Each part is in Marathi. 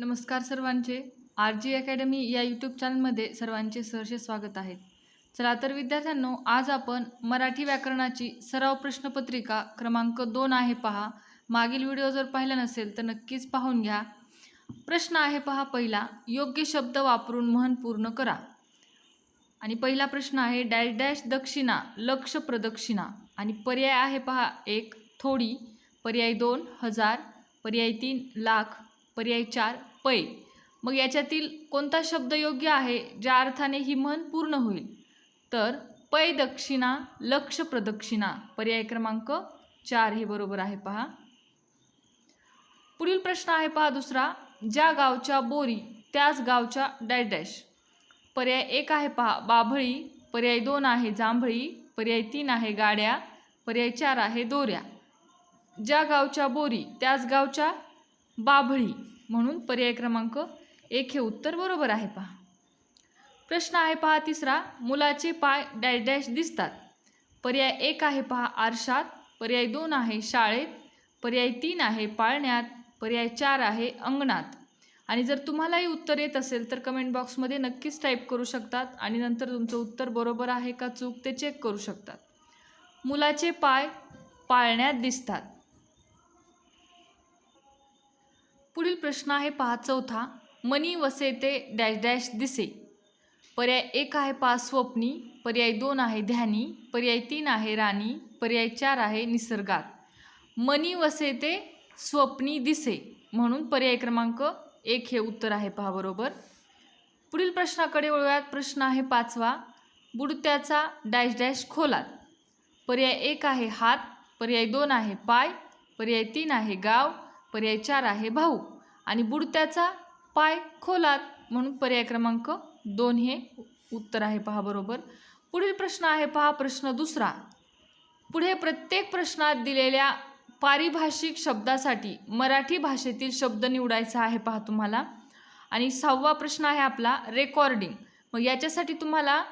नमस्कार सर्वांचे. आर जी अकॅडमी या यूट्यूब चॅनलमध्ये सर्वांचे सहर्ष स्वागत आहे. चला तर विद्यार्थ्यांनो आज आपण मराठी व्याकरणाची सराव प्रश्नपत्रिका क्रमांक दोन आहे पहा. मागील व्हिडिओ जर पाहिला नसेल तर नक्कीच पाहून घ्या. प्रश्न आहे पहा पहिला योग्य शब्द वापरून म्हण पूर्ण करा. आणि पहिला प्रश्न आहे डॅश डॅश दक्षिणा लक्ष प्रदक्षिणा. आणि पर्याय आहे पहा एक थोडी. पर्याय दोन हजार. पर्याय तीन लाख. पर्याय चार पै. मग याच्यातील कोणता शब्द योग्य आहे ज्या अर्थाने ही म्हण पूर्ण होईल? तर पै दक्षिणा लक्ष प्रदक्षिणा. पर्याय क्रमांक चार हे बरोबर आहे पहा. पुढील प्रश्न आहे पहा दुसरा. ज्या गावच्या बोरी त्याच गावच्या डॅश डॅश. पर्याय एक आहे पहा बाभळी. पर्याय दोन आहे जांभळी. पर्याय तीन आहे गाड्या. पर्याय चार आहे दोऱ्या. ज्या गावच्या बोरी त्याच गावच्या बाभळी. म्हणून पर्याय क्रमांक एक हे उत्तर बरोबर आहे पहा. प्रश्न आहे पहा तिसरा मुलाचे पाय डॅश डॅश दिसतात. पर्याय एक आहे पहा आरशात. पर्याय दोन आहे शाळेत. पर्याय तीन आहे पाळण्यात. पर्याय चार आहे अंगणात. आणि जर तुम्हालाही उत्तर येत असेल तर कमेंट बॉक्समध्ये नक्कीच टाईप करू शकतात आणि नंतर तुमचं उत्तर बरोबर आहे का चूक ते चेक करू शकतात. मुलाचे पाय पाळण्यात दिसतात. पुढील प्रश्न आहे पहा चौथा. मनी वसे ते डॅश डॅश दिसे. पर्याय एक आहे पहा स्वप्नी. पर्याय दोन आहे ध्यानी. पर्याय तीन आहे राणी. पर्याय चार आहे निसर्गात. मनी वसे ते स्वप्नी दिसे. म्हणून पर्याय क्रमांक एक हे उत्तर आहे पहा बरोबर. पुढील प्रश्नाकडे वळूयात. प्रश्न आहे पाचवा. बुडत्याचा डॅश डॅश खोलात. पर्याय एक आहे हात. पर्याय दोन आहे पाय. पर्याय तीन आहे गाव. पर्याय चार आहे भाऊ. आणि बुडत्याचा पाय खोलात म्हणून पर्याय क्रमांक दोन हे उत्तर आहे पहा बरोबर. पुढील प्रश्न आहे पहा प्रश्न दुसरा. पुढे प्रत्येक प्रश्नात दिलेल्या पारिभाषिक शब्दासाठी मराठी भाषेतील शब्द निवडायचा आहे पहा तुम्हाला. आणि सहावा प्रश्न आहे आपला रेकॉर्डिंग मग याच्यासाठी तुम्हाला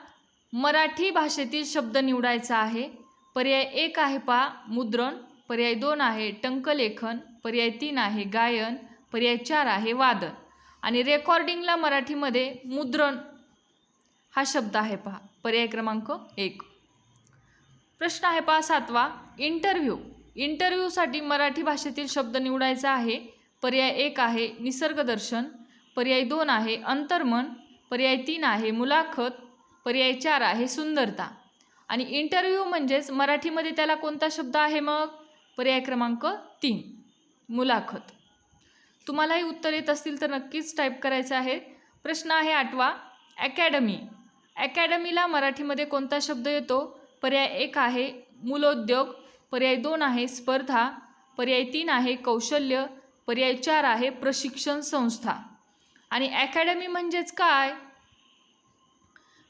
मराठी भाषेतील शब्द निवडायचा आहे. पर्याय एक आहे पहा मुद्रण. पर्याय दोन आहे टंकलेखन. पर्याय तीन आहे गायन पर्याय चार आहे वादन. आणि रेकॉर्डिंगला मराठीमध्ये मुद्रण हा शब्द आहे पहा. पर्याय क्रमांक एक. प्रश्न आहे पहा सातवा. इंटरव्ह्यू इंटरव्ह्यूसाठी मराठी भाषेतील शब्द निवडायचा आहे. पर्याय एक आहे निसर्गदर्शन पर्याय दोन आहे अंतर्मन. पर्याय तीन आहे मुलाखत. पर्याय चार आहे सुंदरता. आणि इंटरव्ह्यू म्हणजेच मराठीमध्ये त्याला कोणता शब्द आहे मग? पर्याय क्रमांक तीन. मुलाखत. तुम्हालाही उत्तर येत असतील तर नक्कीच टाईप करायचं आहे. प्रश्न आहे आठवा अकॅडमी अकॅडमीला मराठीमध्ये कोणता शब्द येतो? पर्याय एक आहे मूलोद्योग पर्याय दोन आहे स्पर्धा पर्याय तीन आहे कौशल्य पर्याय चार आहे प्रशिक्षण संस्था. आणि अकॅडमी म्हणजेच काय?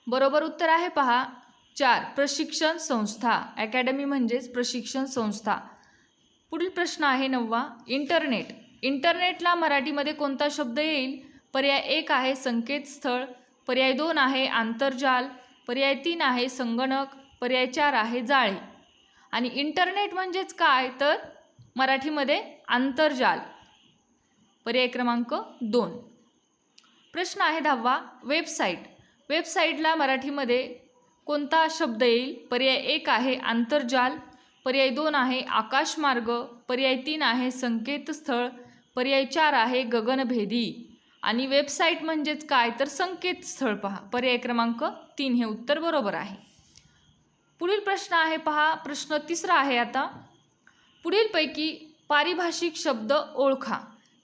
बरोबर उत्तर आहे पहा चार प्रशिक्षण संस्था. अकॅडमी म्हणजेच प्रशिक्षण संस्था. पुढील प्रश्न आहे नववा इंटरनेट. इंटरनेटला मराठीमध्ये कोणता शब्द येईल? पर्याय एक आहे संकेतस्थळ पर्याय दोन आहे आंतरजाल पर्याय तीन आहे संगणक पर्याय चार आहे जाळे. आणि इंटरनेट म्हणजेच काय? तर मराठीमध्ये आंतरजाल. पर्याय क्रमांक दोन. प्रश्न आहे दहावा वेबसाईट. वेबसाईटला मराठीमध्ये कोणता शब्द येईल? पर्याय एक आहे आंतरजाल पर्याय दोन आहे आकाशमार्ग पर्याय तीन आहे संकेतस्थळ पर्याय चार आहे गगनभेदी. आणि वेबसाईट म्हणजेच काय? तर संकेतस्थळ पहा. पर्याय क्रमांक तीन हे उत्तर बरोबर आहे. पुढील प्रश्न आहे पहा. प्रश्न तिसरा आहे आता. पुढीलपैकी पारिभाषिक शब्द ओळखा.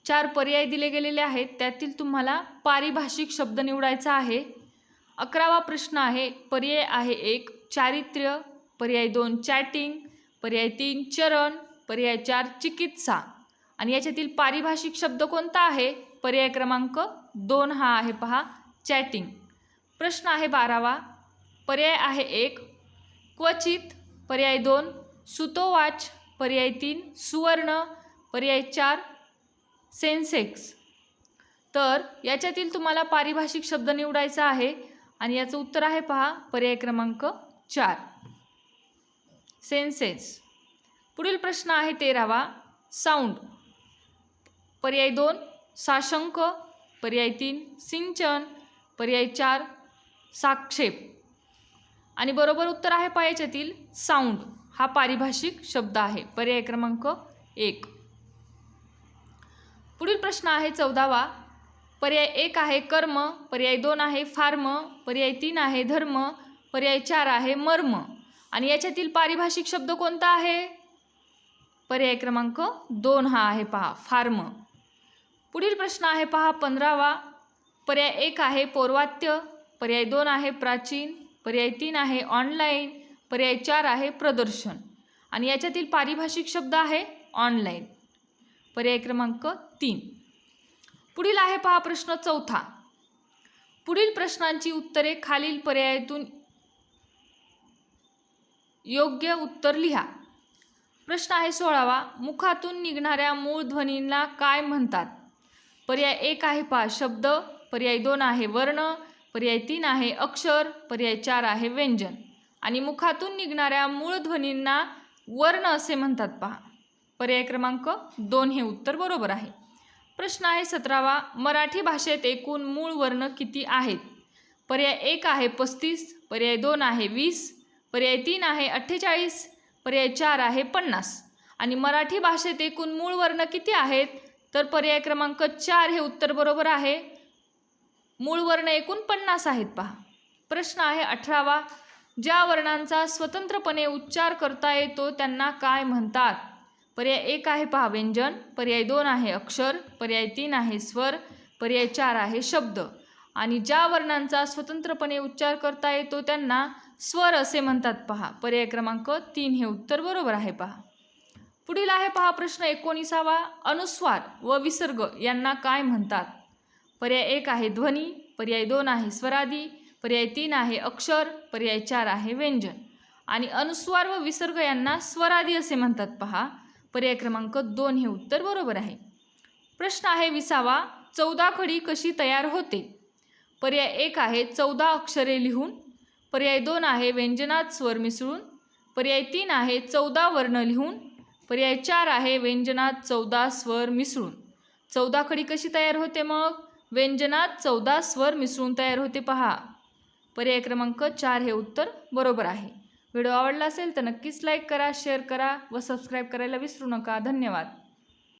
चार पर्याय दिले गेलेले आहेत. त्यातील तुम्हाला पारिभाषिक शब्द निवडायचा आहे. अकरावा प्रश्न आहे. पर्याय आहे एक चारित्र्य. पर्याय दोन चॅटिंग. पर्याय तीन चरण. पर्याय चार चिकित्सा. आणि याच्यातील पारिभाषिक शब्द कोणता आहे? पर्याय क्रमांक दोन हा आहे पहा चॅटिंग. प्रश्न आहे बारावा. पर्याय आहे एक क्वचित. पर्याय दोन सुतोवाच. पर्याय तीन सुवर्ण. पर्याय चार सेन्सेक्स. तर याच्यातील तुम्हाला पारिभाषिक शब्द निवडायचा आहे आणि याचं उत्तर आहे पहा पर्याय क्रमांक चार. सेन्सेस पुढील प्रश्न आहे तेरावा. साऊंड. पर्याय दोन साशंक. पर्याय तीन सिंचन. पर्याय चार साक्षेप. आणि बरोबर उत्तर आहे पायाच्यातील साऊंड. हा पारिभाषिक शब्द आहे. पर्याय क्रमांक एक. पुढील प्रश्न आहे चौदावा. पर्याय एक आहे कर्म. पर्याय दोन आहे फार्म. पर्याय तीन आहे धर्म. पर्याय चार आहे मर्म. आणि याच्यातील पारिभाषिक शब्द कोणता आहे? पर्याय क्रमांक दोन हा आहे पहा फार्म. पुढील प्रश्न आहे पहा पंधरावा. पर्याय एक आहे पौर्वात्य. पर्याय दोन आहे प्राचीन. पर्याय तीन आहे ऑनलाईन. पर्याय चार आहे प्रदर्शन. आणि याच्यातील पारिभाषिक शब्द आहे ऑनलाईन. पर्याय क्रमांक तीन. पुढील आहे पहा प्रश्न चौथा. पुढील प्रश्नांची उत्तरे खालील पर्यायातून योग्य उत्तर लिहा. प्रश्न आहे सोळावा मुखातून निघणाऱ्या मूळ ध्वनींना काय म्हणतात? पर्याय एक आहे पहा शब्द पर्याय दोन आहे वर्ण पर्याय तीन आहे अक्षर पर्याय चार आहे व्यंजन. आणि मुखातून निघणाऱ्या मूळ ध्वनींना वर्ण असे म्हणतात पहा. पर्याय क्रमांक दोन हे उत्तर बरोबर आहे. प्रश्न आहे सतरावा मराठी भाषेत एकूण मूळ वर्ण किती आहेत? पर्याय एक आहे पस्तीस पर्याय दोन आहे वीस पर्याय तीन आहे अठ्ठेचाळीस पर्याय चार आहे पन्नास. आणि मराठी भाषेत एकूण मूळ वर्ण किती आहेत? तर पर्याय क्रमांक चार हे उत्तर बरोबर आहे. मूळ वर्ण एकूण पन्नास आहेत पहा. प्रश्न आहे अठरावा. ज्या वर्णांचा स्वतंत्रपणे उच्चार करता येतो त्यांना काय म्हणतात? पर्याय एक आहे पहा व्यंजन पर्याय दोन आहे अक्षर पर्याय तीन आहे स्वर पर्याय चार आहे शब्द. आणि ज्या वर्णांचा स्वतंत्रपणे उच्चार करता येतो त्यांना स्वर असे म्हणतात पहा. पर्याय क्रमांक तीन हे उत्तर बरोबर आहे पहा. पुढील आहे पहा प्रश्न एकोणीसावा. अनुस्वार व विसर्ग यांना काय म्हणतात? पर्याय एक आहे ध्वनी पर्याय दोन आहे स्वरादी पर्याय तीन आहे अक्षर पर्याय चार आहे व्यंजन. आणि अनुस्वार व विसर्ग यांना स्वरादी असे म्हणतात पहा. पर्याय क्रमांक दोन हे उत्तर बरोबर आहे. प्रश्न आहे विसावा. चौदा खडी कशी तयार होते? पर्याय एक आहे चौदा अक्षरे लिहून पर्याय दोन आहे व्यंजनात स्वर मिसळून पर्याय तीन आहे चौदा वर्ण लिहून पर्याय चार आहे व्यंजनात चौदा स्वर मिसळून. चौदा खडी कशी तयार होते मग? व्यंजनात चौदा स्वर मिसळून तयार होते पहा. पर्याय क्रमांक चार हे उत्तर बरोबर आहे. व्हिडिओ आवडला असेल तर नक्कीच लाईक करा शेअर करा व सबस्क्राईब करायला विसरू नका. धन्यवाद.